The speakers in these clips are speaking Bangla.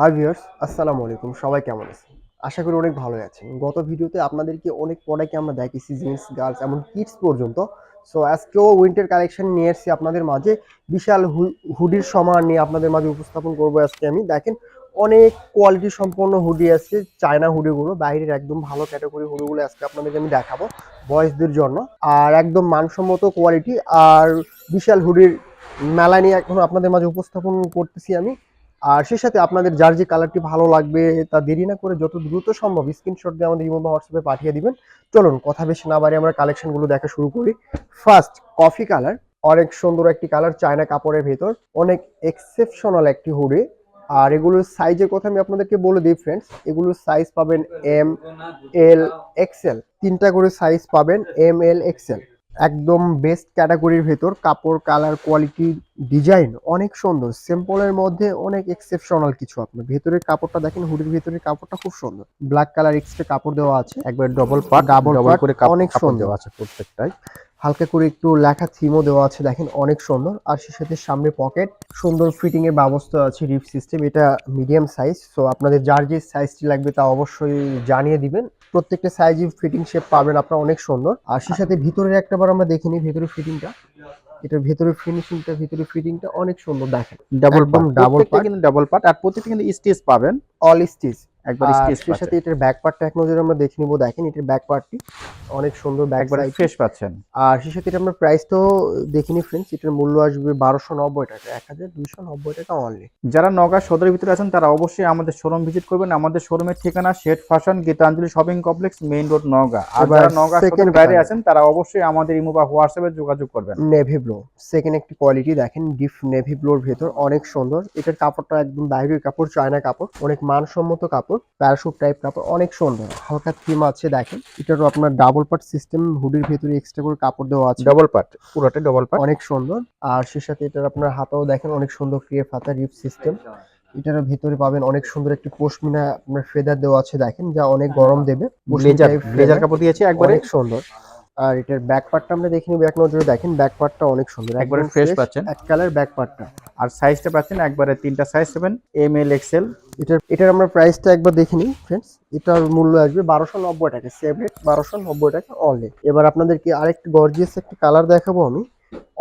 হাই ভিউয়ার্স আসসালামু আলাইকুম। সবাই কেমন আছেন? আশা করি অনেক ভালো আছেন। গত ভিডিওতে আপনাদেরকে অনেক প্রোডাক্ট আমরা দেখিয়েছি জিন্স গার্লস এমন কিডস পর্যন্ত। সো আজকেও উইন্টার কালেকশন নিয়ে এসেছি আপনাদের মাঝে। বিশাল হুডির সমান নিয়ে আপনাদের মাঝে উপস্থাপন করব আজকে আমি। দেখেন, অনেক কোয়ালিটি সম্পন্ন হুডি আছে চায়না হুডিগুলো বাইরের একদম ভালো ক্যাটাগরি হুডিগুলো আজকে আপনাদেরকে আমি দেখাবো বয়সদের জন্য। আর একদম মানসম্মত কোয়ালিটি আর বিশাল হুডির মেলা নিয়ে এখন আপনাদের মাঝে উপস্থাপন করতেছি আমি। আর সেই সাথে আপনাদের যার যে কালারটি ভালো লাগবে তা দেরি না করে যত দ্রুত সম্ভব স্ক্রিনশট দিয়ে আমাদের ইমো বা হোয়াটসঅ্যাপে পাঠিয়ে দিবেন। চলুন, কথা বেশি না বাড়ি আমরা কালেকশনগুলো দেখা শুরু করি। ফার্স্ট কফি কালার অনেক সুন্দর একটি কালার চায়না কাপড়ের ভেতর। অনেক এক্সেপশনাল একটি হুডি আর এগুলোর সাইজের কথা আমি আপনাদেরকে বলে দিই ফ্রেন্ডস এগুলোর সাইজ পাবেন এম এল এক্সেল তিনটা করে সাইজ পাবেন এম এল এক্সেল একদম বেস্ট ক্যাটাগরির ভেতর কাপড় কালার কোয়ালিটি ডিজাইন অনেক সুন্দর। সিম্পলের মধ্যে অনেক এক্সেপশনাল কিছু আপনার। ভেতরের কাপড়টা দেখেন হুডির ভেতরের কাপড়টা খুব সুন্দর। ব্ল্যাক কালার এক্সট্রা কাপড় দেওয়া আছে। একবার ডবল পার্ট ডাবল করে অনেক সুন্দর। দেওয়া আছে প্রত্যেকটাই। হালকা করে একটু লেখা থিমও দেওয়া আছে দেখেন অনেক সুন্দর। আর সে সাথে সামনে পকেট সুন্দর ফিটিং এর ব্যবস্থা আছে রিপ সিস্টেম এটা মিডিয়াম সাইজ সো আপনাদের যার যে সাইজটি লাগবে তা অবশ্যই জানিয়ে দিবেন। প্রত্যেকটা সাইজে ফিটিং শেপ পাবেন আপনার অনেক সুন্দর। আর সেই সাথে ভিতরের একটা বার আমরা দেখিনি ভিতরে ভেতরের ফিটিংটা এটার ভেতরের ফিনিশিংটা ভিতরের ফিটিংটা অনেক সুন্দর দেখেন। Double palm part double part। কিন্তু ডাবল পার্ট আর প্রত্যেকটা কিন্তু স্টিচ পাবেন। অল স্টিচ একবার আর সাথে এটার ব্যাক পার্টটা এক নজরে আমরা দেখে নিব। দেখেন এটার ব্যাক পার্টটি অনেক সুন্দর ব্যাক একবার ফ্রেশ পাচ্ছেন। আর সে সাথে এটা আমরা প্রাইস তো দেখিনি ফ্রেন্ডস এটার মূল্য আসবে বারোশো নব্বই টাকা এক হাজার দুইশো নব্বই টাকা অনলি যারা নগা সদরের ভিতরে আছেন তারা অবশ্যই আমাদের শোরুম ভিজিট করবেন। আমাদের শোরুমের ঠিকানা Shade Fashion Gitanjali shopping complex main road Naga আর যারা নগা সদরের বাইরে আছেন তারা অবশ্যই আমাদের ইমো বা হোয়াটসঅ্যাপে যোগাযোগ করবেন। নেভি ব্লু সেকেন্ড একটি কোয়ালিটি দেখেন ডিপ নেভি ব্লুর ভেতর অনেক সুন্দর। এটার কাপড়টা একদম বাইরের কাপড় চায়না কাপড় অনেক মানসম্মত কাপড়। প্যারাশুট টাইপ কাপড় অনেক সুন্দর। হালকা থিম আছে দেখেন। এটারও আপনার ডাবল পার্ট সিস্টেম হুডির ভেতরে এক্সট্রা করে কাপড় দেওয়া আছে। ডাবল পার্ট পুরোটা ডবল পার্ট অনেক সুন্দর। আর সে সাথে এটার আপনার হাতাও দেখেন অনেক সুন্দর ক্রিয়েট হাতা রিপ সিস্টেম এটার ভিতরে পাবেন অনেক সুন্দর একটি পশমিনা আপনার ফেদার দেওয়া আছে দেখেন। যা অনেক গরম দেবে। feather, কাপড় দিয়েছে একবারে। অনেক সুন্দর। আর এটার ব্যাক পার্টটা আমরা দেখিনি নিব এক নজরে দেখেন ব্যাক পার্টটা অনেক সুন্দর। একবারে fresh, পাচ্ছেন। এক কালার ব্যাক পার্টটা আর সাইজটা পাচ্ছেন একবারে তিনটা সাইজ পাবেন এম এল এক্সেল এটার এটার আমরা প্রাইসটা একবার দেখে নিই ফ্রেন্ডস এটার মূল্য আসবে বারোশো নব্বই টাকা সেভ রেট বারোশো নব্বই টাকা অনলি এবার আপনাদেরকে আরেকটি গর্জিয়াস একটি কালার দেখাবো আমি।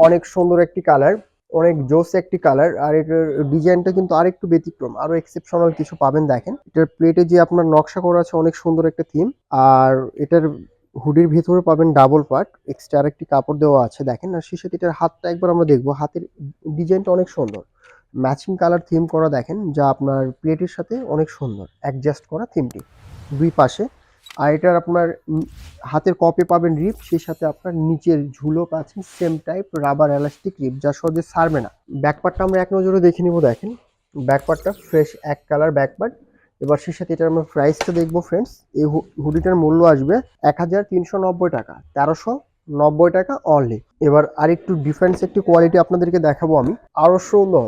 অনেক সুন্দর একটি কালার অনেক জোস একটি কালার আর এটার ডিজাইনটা কিন্তু আরেকটু ব্যতিক্রম, আরও এক্সেপশনাল কিছু পাবেন দেখেন। এটার প্লেটে যে আপনার নকশা করা আছে, অনেক সুন্দর একটা থিম আর এটার হুডির ভিতরে পাবেন ডাবল পার্ট এক্সট্রা আরেকটি কাপড় দেওয়া আছে, দেখেন, আর সাথে এটার হাতটা একবার আমরা দেখব। হাতের ডিজাইনটা অনেক সুন্দর। ম্যাচিং কালার থিম করা দেখেন, যা আপনার প্লেটের সাথে অনেক সুন্দর। অ্যাডজাস্ট করা থিমটি দুই পাশে, আর এটার আপনার হাতের কপে পাবেন রিপ সেই সাথে আপনার নিচের ঝুলো পাচ্ছেন same type rubber elastic rib যা সহজে সারবে না। ব্যাকপার্টটা আমরা এক নজরে দেখে নিব, দেখেন। ব্যাকপার্টটা ফ্রেশ এক কালার ব্যাকপার্ট এবার সেই সাথে এটার আমরা প্রাইসটা দেখব ফ্রেন্ডস এই হুডিটার মূল্য আসবে এক হাজার তিনশো নব্বই টাকা, তেরোশো নব্বই টাকা অনলি এবার আর একটু ডিফারেন্স একটি কোয়ালিটি আপনাদেরকে দেখাবো আমি। আরও সুন্দর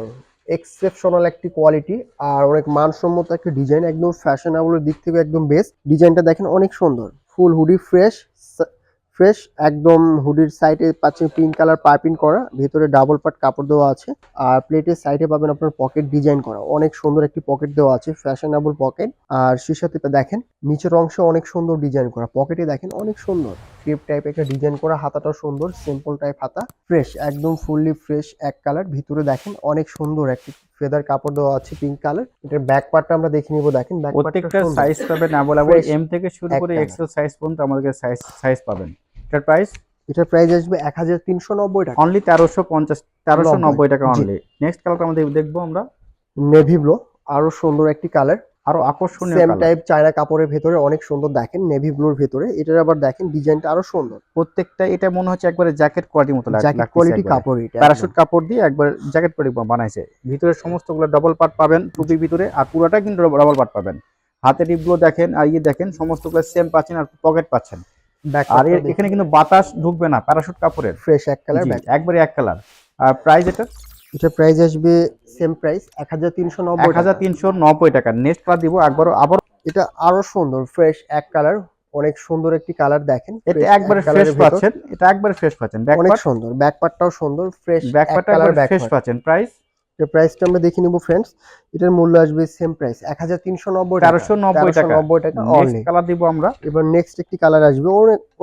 এক্সেপশনাল একটি কোয়ালিটি আর অনেক মানসম্মত একটা ডিজাইন একদম ফ্যাশনেবলের দিক থেকে একদম বেস্ট ডিজাইনটা দেখেন অনেক সুন্দর। ফুল হুডি ফ্রেশ ফ্রেশ একদম হুডির সাইডে পাচ্ছেন পিঙ্ক কালার পাইপিং করা। ভেতরে ডাবল পার্ট কাপড় দেওয়া আছে। আর প্লেটের সাইডে পাবেন আপনার পকেট ডিজাইন করা। অনেক সুন্দর একটি পকেট দেওয়া আছে ফ্যাশনেবল পকেট আর সাথে দেখেন নিচের অংশে অনেক সুন্দর ডিজাইন করা। পকেটে দেখেন অনেক সুন্দর। ক্রিপ টাইপ একটা ডিজাইন করা হাতাটাও সুন্দর সিম্পল টাইপ হাতা। ফ্রেশ একদম ফুললি ফ্রেশ এক কালার ভিতরে দেখেন অনেক সুন্দর একটি ফেদার কাপড় দেওয়া আছে পিঙ্ক কালার এটার ব্যাক পার্টটা আমরা দেখে নিব দেখেন ব্যাক প্রত্যেকটা সাইজ পাবেন অ্যাভেলেবল এম থেকে শুরু করে। এক্সেল সাইজ পর্যন্ত আমাদের সাইজ সাইজ পাবেন। এটার প্রাইস এটার প্রাইস আসবে এক হাজার তিনশো নব্বই টাকা। অনলি তেরোশো পঞ্চাশ তেরোশো নব্বই, টাকা অনলি নেক্সট কালার আমাদের দেখব আমরা। নেভি ব্লু আরও সুন্দর একটি কালার আরও আকর্ষণীয় সেম টাইপ চায়না কাপড়ের ভেতরে অনেক সুন্দর দেখেন নেভি ব্লুর ভেতরে। এটার আবার দেখেন ডিজাইনটা আরও সুন্দর। প্রত্যেকটা এটা মনে হচ্ছে একবারে জ্যাকেট কোয়ালিটির মতো লাগ- জ্যাকেট কোয়ালিটি কাপড় এটা প্যারাশুট কাপড় দিয়ে একবার জ্যাকেট কোয়ালিটি বানাইছে। ভিতরে সমস্তগুলো ডবল পার্ট পাবেন টুপির ভিতরে আর পুরোটা কিন্তু ডাবল পার্ট পাবেন। হাতের টিপগুলো দেখেন আর ইয়ে দেখেন সমস্তগুলো সেম পাচ্ছেন আর পকেট পাচ্ছেন। আর এখানে কিন্তু বাতাস ঢুকবে না প্যারাশুট কাপড়ের। ফ্রেশ এক কালার একবারে এক কালার আর প্রাইস এটা? এটা প্রাইস আসবে সেম প্রাইস এক হাজার তিনশো এক হাজার তিনশো নব্বই টাকা। নেক্সট কালার দিব একবারও আবার এটা আরও সুন্দর ফ্রেশ এক কালার অনেক সুন্দর একটি কালার দেখেন। এটা একবারে ফ্রেশ পাচ্ছেন এটা একবারে ফ্রেশ পাচ্ছেন। অনেক সুন্দর ব্যাকপার্টটাও সুন্দর ফ্রেশ ব্যাক এক একবারে ফ্রেশ পাচ্ছেন। প্রাইস এটার প্রাইসটা আমরা দেখে নিব ফ্রেন্ডস এটার মূল্য আসবে সেম প্রাইস এক হাজার তিনশো নব্বই তেরোশো নব্বই টাকা। নব্বই টাকা অনলি কালার দিব আমরা। এবার নেক্সট একটি কালার আসবে।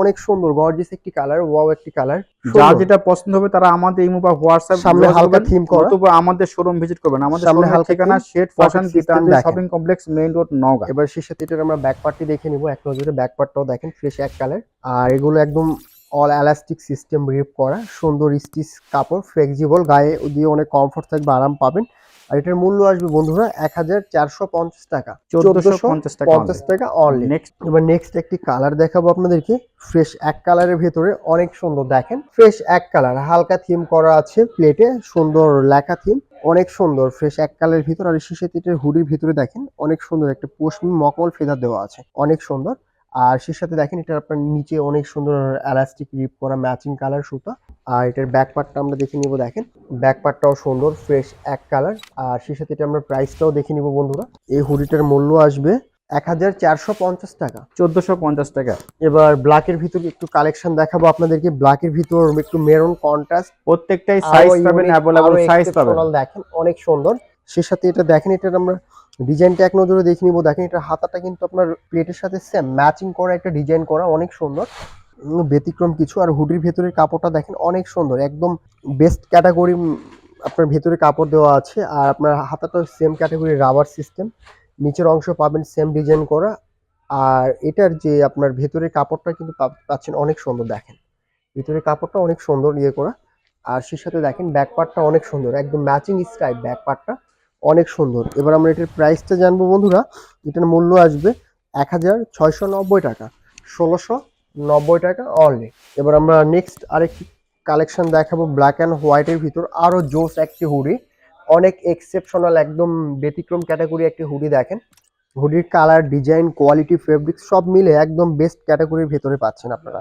অনেক সুন্দর গর্জিয়াস একটি কালার ওয়াও একটি কালার যার যেটা পছন্দ হবে তারা আমাদের ইমো বা হোয়াটসঅ্যাপ সামনে হালকা থিম করা। অথবা আমাদের শোরুম ভিজিট করবেন। আমাদের সামনে হালকা ঠিকানা Shade Fashion Gitanjali shopping complex main road Naogaon এবার সেই সাথে এটার আমরা ব্যাক পার্টটি দেখে নিব। এক নজরে ব্যাক পার্টটাও দেখেন ফ্রেশ এক কালার আর এগুলো একদম অল এলাস্টিক সিস্টেম রিপ করা সুন্দর স্টিচ কাপড় ফ্লেক্সিবল গায়ে দিয়ে অনেক কমফোর্ট থাকবে আরাম পাবেন। আর এটার মূল্য আসবে বন্ধুরা এক হাজার চারশো পঞ্চাশ টাকা চোদ্দশো পঞ্চাশ টাকা অনলি নেক্সট এবার নেক্সট একটি কালার দেখাবো আপনাদেরকে ফ্রেশ এক কালারের ভেতরে অনেক সুন্দর দেখেন। ফ্রেশ এক কালার হালকা থিম করা আছে প্লেটে সুন্দর লেখা থিম অনেক সুন্দর। ফ্রেশ এক কালারের ভিতর আর শিশে তিটের হুডির ভিতরে দেখেন অনেক সুন্দর একটা পশমি মকমল ফেদার দেওয়া আছে অনেক সুন্দর। আর সে সাথে দেখেন এটা আপনার নিচে অনেক সুন্দর এলাস্টিক রিপ করা ম্যাচিং কালার সুতা। আর এটার ব্যাক পার্টটা আমরা দেখে নিব দেখেন। ব্যাক পার্টটাও সুন্দর ফ্রেশ এক কালার আর সে সাথে এটা আমরা প্রাইসটাও দেখে নিব বন্ধুরা। এই হুডিটার মূল্য আসবে এক হাজার চারশো পঞ্চাশ টাকা। চোদ্দশো পঞ্চাশ টাকা। এবার ব্ল্যাকের ভিতরে একটু কালেকশন দেখাবো আপনাদেরকে। ব্ল্যাকের ভিতর একটু মেরুন কন্ট্রাস্ট প্রত্যেকটাই সাইজ পাবেন অ্যাভেলেবল সাইজ পাবেন। দেখেন অনেক সুন্দর। সে সাথে এটা দেখেন, এটার আমরা ডিজাইনটা এক নজরে দেখে নিবো। দেখেন এটা হাতাটা কিন্তু আপনার প্লেটের সাথে সেম ম্যাচিং করা একটা ডিজাইন করা, অনেক সুন্দর। ব্যতিক্রম কিছু, আর হুডির ভেতরের কাপড়টা দেখেন, অনেক সুন্দর। একদম বেস্ট ক্যাটাগরি আপনার ভেতরে কাপড় দেওয়া আছে, আর আপনার হাতাটা সেম ক্যাটাগরি রাবার সিস্টেম নিচের অংশ পাবেন সেম ডিজাইন করা, আর এটার যে আপনার ভেতরের কাপড়টা কিন্তু পাচ্ছেন অনেক সুন্দর, দেখেন। ভিতরের কাপড়টা অনেক সুন্দর ইয়ে করা, আর সে সাথে দেখেন ব্যাক পার্টটা অনেক সুন্দর, একদম ম্যাচিং স্টাইল ব্যাক পার্টটা অনেক সুন্দর। এবার আমরা এটার প্রাইসটা জানব বন্ধুরা। এটার মূল্য আসবে এক হাজার ছয়শো নব্বই টাকা, ষোলোশো নব্বই টাকা অনলি এবার আমরা নেক্সট আরেকটি কালেকশন দেখাবো ব্ল্যাক অ্যান্ড হোয়াইটের ভিতর। আরও জোস একটি হুডি অনেক এক্সেপশনাল একদম ব্যতিক্রম ক্যাটাগরি একটি হুডি দেখেন। হুডির কালার ডিজাইন কোয়ালিটি ফেব্রিক সব মিলে একদম বেস্ট ক্যাটাগরির ভেতরে পাচ্ছেন আপনারা।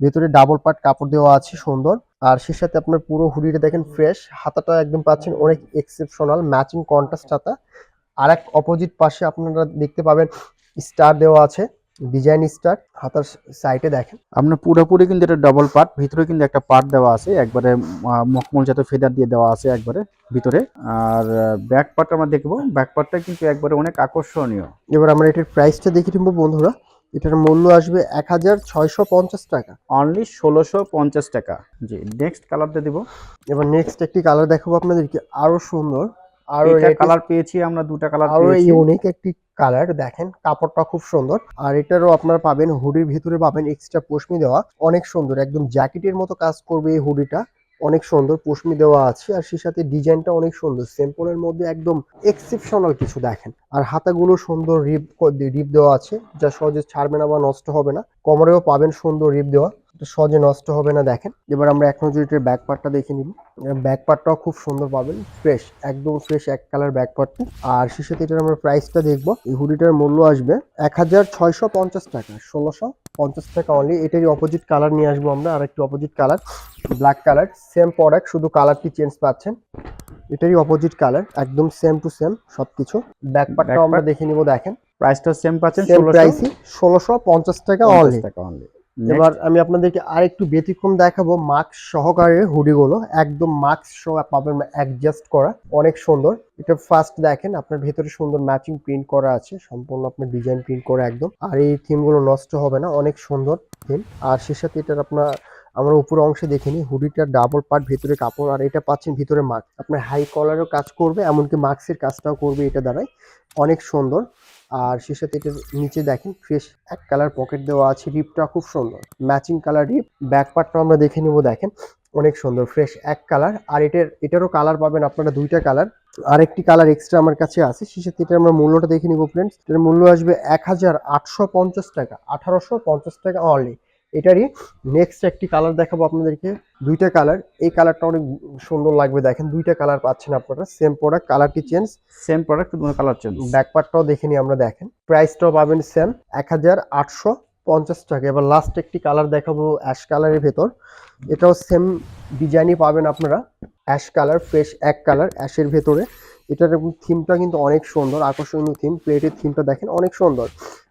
ভেতরে ডাবল পার্ট কাপড় দেওয়া আছে, সুন্দর। আর সে সাথে আপনার পুরো হুডিটা দেখেন ফ্রেশ হাতাটা একদম পাচ্ছেন অনেক এক্সেপশনাল ম্যাচিং কন্ট্রাস্ট হাতা। আর এক অপোজিট পাশে আপনারা দেখতে পাবেন স্টার দেওয়া আছে ডিজাইন স্টার হাতার সাইডে দেখেন। আপনার পুরোপুরি কিন্তু এটা ডাবল পার্ট ভিতরে কিন্তু একটা পার্ট দেওয়া আছে একবারে মখমল জাতীয় ফেদার দিয়ে দেওয়া আছে একবারে ভিতরে। আর ব্যাক পার্ট আমরা দেখব ব্যাক পার্টটা কিন্তু একবারে অনেক আকর্ষণীয়। এবার আমরা এটার প্রাইসটা দেখে নিব বন্ধুরা। এটার মূল্য আসবে এক হাজার ছয়শো পঞ্চাশ টাকা। অনলি ষোলোশো পঞ্চাশ টাকা। জি নেক্সট কালারটা দিব। এবার নেক্সট একটি কালার দেখাবো আপনাদেরকে আরও সুন্দর আরও কালার পেয়েছি আমরা দুটা কালার আরও ইউনিক একটি কালার দেখেন কাপড়টা খুব সুন্দর। আর এটারও আপনারা পাবেন হুডির ভিতরে পাবেন এক্সট্রা পশমি দেওয়া। অনেক সুন্দর একদম জ্যাকেটের মতো কাজ করবে এই হুডিটা অনেক সুন্দর পশমি দেওয়া আছে আর সেই সাথে ডিজাইনটা অনেক সুন্দর। স্যাম্পলের মধ্যে একদম এক্সেপশনাল কিছু দেখেন। আর হাতাগুলো সুন্দর রিপ রিপ দেওয়া আছে, যা সহজে ছাড়বে না বা নষ্ট হবে না। কোমরেও পাবেন সুন্দর রিপ দেওয়া। সহজে নষ্ট হবে না দেখেন। এবার আমরা এক নজরে ব্যাক পার্টটা দেখে নিব ব্যাক পার্টটাও খুব সুন্দর পাবেন। ফ্রেশ একদম ফ্রেশ এক কালার ব্যাক পার্টটা আর সাথে এটার আমরা প্রাইসটা দেখব। এই হুডিটার মূল্য আসবে এক হাজার ছয়শো পঞ্চাশ টাকা ষোলোশো পঞ্চাশ টাকা অনলি এটারই অপোজিট কালার নিয়ে আসব আমরা আর একটি opposite colour black colour same product শুধু কালারটি চেঞ্জ পাচ্ছেন? এটারই অপোজিট কালার একদম সেম টু সেম সবকিছু। ব্যাক পার্টটাও আমরা দেখে নিব দেখেন। প্রাইসটা সেম পাচ্ছেন ষোলোশো ষোলোশো পঞ্চাশ টাকা অনলি টাকা অনলি এবার আমি আপনাদেরকে আরেকটু ব্যতিক্রম দেখাবো মাস্ক সহকারে হুডিগুলো একদম মাস্ক সহ পাবেন অ্যাডজাস্ট করা। অনেক সুন্দর। এটা ফার্স্ট দেখেন, আপনার ভেতরে সুন্দর ম্যাচিং প্রিন্ট করা আছে। সম্পূর্ণ আপনার ডিজাইন প্রিন্ট করা একদম। আর এই থিমগুলো নষ্ট হবে না, অনেক সুন্দর থিম আর সে সাথে এটার আপনার, আমরা উপর অংশে দেখিনি হুডিটা ডাবল পার্ট ভিতরে কাপড়, আর এটা পাচ্ছেন ভিতরে মাস্ক আপনার হাই কলারও কাজ করবে, এমনকি মাস্কের কাজটাও করবে এটা দ্বারাই। অনেক সুন্দর। আর সাথে এটার নিচে দেখেন ফ্রেশ এক কালার পকেট দেওয়া আছে রিপটা খুব সুন্দর। ম্যাচিং কালার রিপ ব্যাক পার্টটা আমরা দেখে নেব, দেখেন, অনেক সুন্দর ফ্রেশ এক কালার আর এটার, এটারও কালার পাবেন আপনারা দুইটা কালার আরেকটি কালার এক্সট্রা আমার কাছে আছে সে সাথে এটার আমরা মূল্যটা দেখে নিব ফ্রেন্ডস এটার মূল্য আসবে এক হাজার আটশো পঞ্চাশ টাকা, আঠারোশো পঞ্চাশ টাকা অনলি এটারই নেক্সট একটি কালার দেখাবো আপনাদেরকে। দুইটা কালার এই কালারটা অনেক সুন্দর লাগবে দেখেন। দুইটা কালার পাচ্ছেন আপনারা। সেম প্রোডাক্ট কালারটি চেঞ্জ সেম প্রোডাক্ট দুটো কালার চেঞ্জ ব্যাক পার্টটাও দেখে নিই আমরা দেখেন। প্রাইসটাও পাবেন সেম এক হাজার আটশো পঞ্চাশ টাকা। এবার লাস্ট একটি কালার দেখাবো অ্যাশ কালারের ভেতর। এটাও সেম ডিজাইনই পাবেন আপনারা। অ্যাশ কালার ফ্রেশ এক কালার অ্যাশের ভেতরে। এটার থিমটা কিন্তু অনেক সুন্দর। আকর্ষণীয় থিম প্লেটের থিমটা দেখেন অনেক সুন্দর।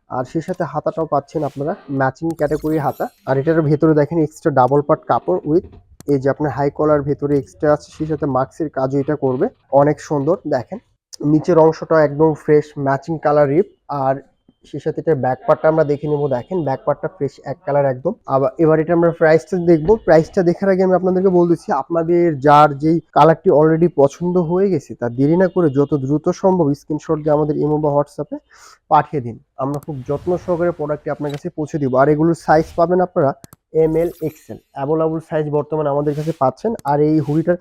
আর সেই সাথে হাতাটাও পাচ্ছেন আপনারা ম্যাচিং ক্যাটাগরি হাতা। আর এটার ভেতরে দেখেন এক্সট্রা ডাবল পার্ট কাপড় উইথ এই যে আপনার হাই কলার ভেতরে এক্সট্রা আছে, সেই সাথে মাস্কের কাজও এটা করবে। অনেক সুন্দর, দেখেন। নিচের অংশটা একদম ফ্রেশ ম্যাচিং কালার রিপ আর সেই সাথে এটার ব্যাক পার্টটা আমরা দেখে নেব। দেখেন ব্যাক পার্টটা ফ্রেশ এক কালার একদম। আবার এবার এটা আমরা প্রাইসটা দেখব। প্রাইসটা দেখার আগে আমি আপনাদেরকে বলতেছি আপনাদের যার যেই কালারটি অলরেডি পছন্দ হয়ে গেছে, তা দেরি না করে যত দ্রুত সম্ভব স্ক্রিনশট দিয়ে আমাদের ইমো বা হোয়াটসঅ্যাপে পাঠিয়ে দিন। আমরা খুব যত্ন সহকারে প্রোডাক্টটি আপনার কাছে পৌঁছে দিব। আর এগুলোর সাইজ পাবেন আপনারা M L XL available size বর্তমানে আমাদের কাছে পাচ্ছেন। আর এই হুডিটার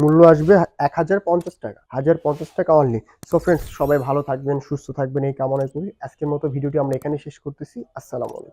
মূল্য আসবে এক হাজার পঞ্চাশ টাকা, হাজার পঞ্চাশ টাকা অনলি সো ফ্রেন্ডস সবাই ভালো থাকবেন, সুস্থ থাকবেন, এই কামনা করি। আজকের মতো ভিডিওটি আমরা এখানে শেষ করতেছি। আসসালামু আলাইকুম।